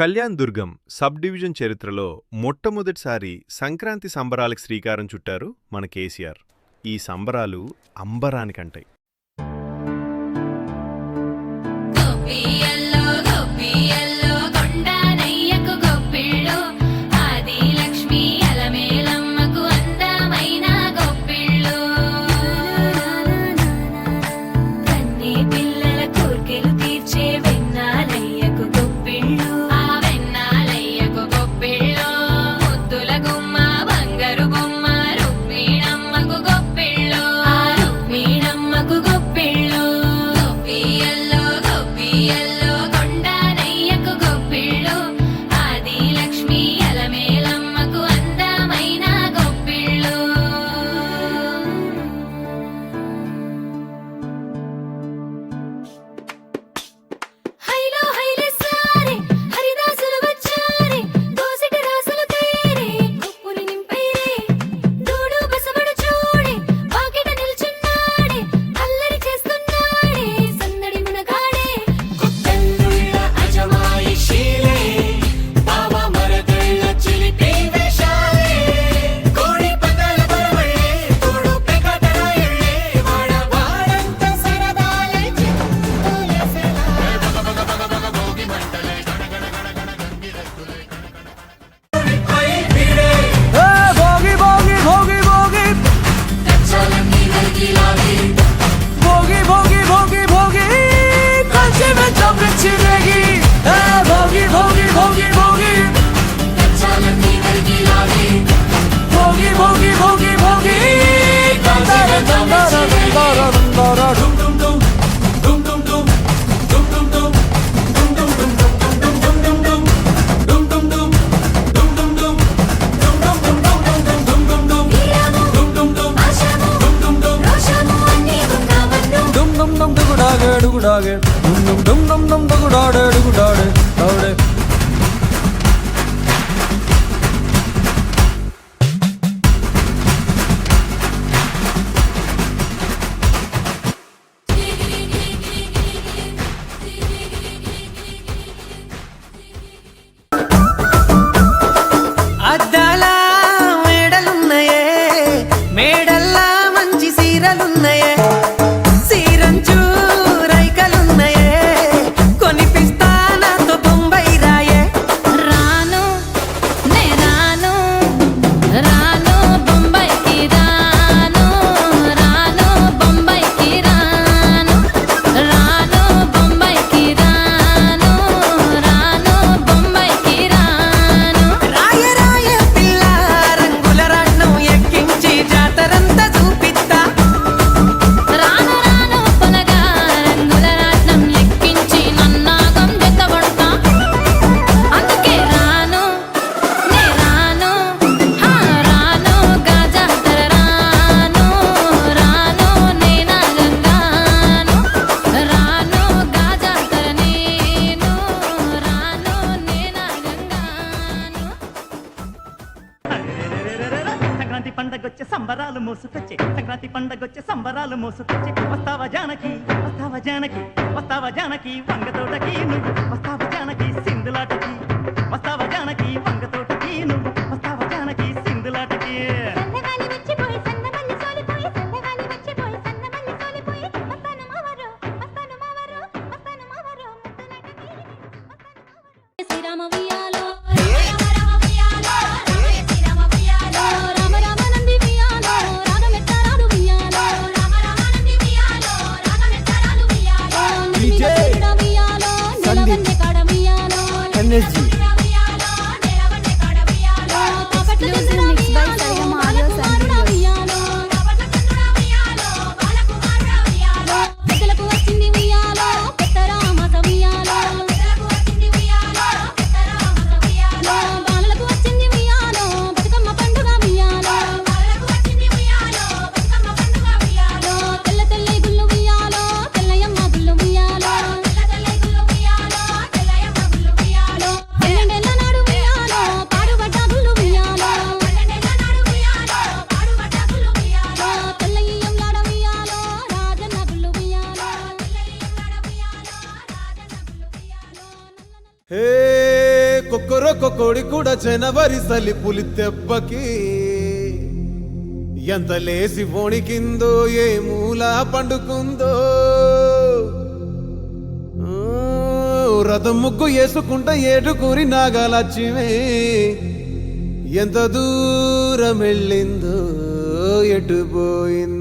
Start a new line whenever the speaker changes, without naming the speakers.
కళ్యాణ్ దుర్గం sub division చరిత్రలో మొట్టమొదటిసారి సంక్రాంతి సంబరాలకు శ్రీకారం చుట్టారు మన కేసీఆర్. ఈ సంబరాలు అంబరానికంటాయి.
உன்னும் டும் டும் டும் தகுடாடு
సంక్రాంతి పండగ వచ్చే సంబరాలు మోసుకొచ్చే సంక్రాంతి పండగ వచ్చే సంబరాలు మోసుకొచ్చే. వస్తావా జానకి వస్తావా జానకి వస్తావా జానకి వంగతోటకి నువ్వు. వస్తావా జానకి సింధులాటకి వస్తావా జానకి వంగతోటకి నువ్వు. వస్తావా జానకి సింధులాటకి
శ్రీరామవయ్య Energy.
కొక్కరొక్క కోడి కూడా జనవరి సలి పులి తెబ్బకి. ఎంత లేసి వణికిందో ఏ మూల పండుకుందో. ఊ, రథం ముగ్గు వేసుకుంటా ఏడుకూరి నాగాలచ్చిమే ఎంత దూరం వెళ్ళిందో ఎటు పోయిందో.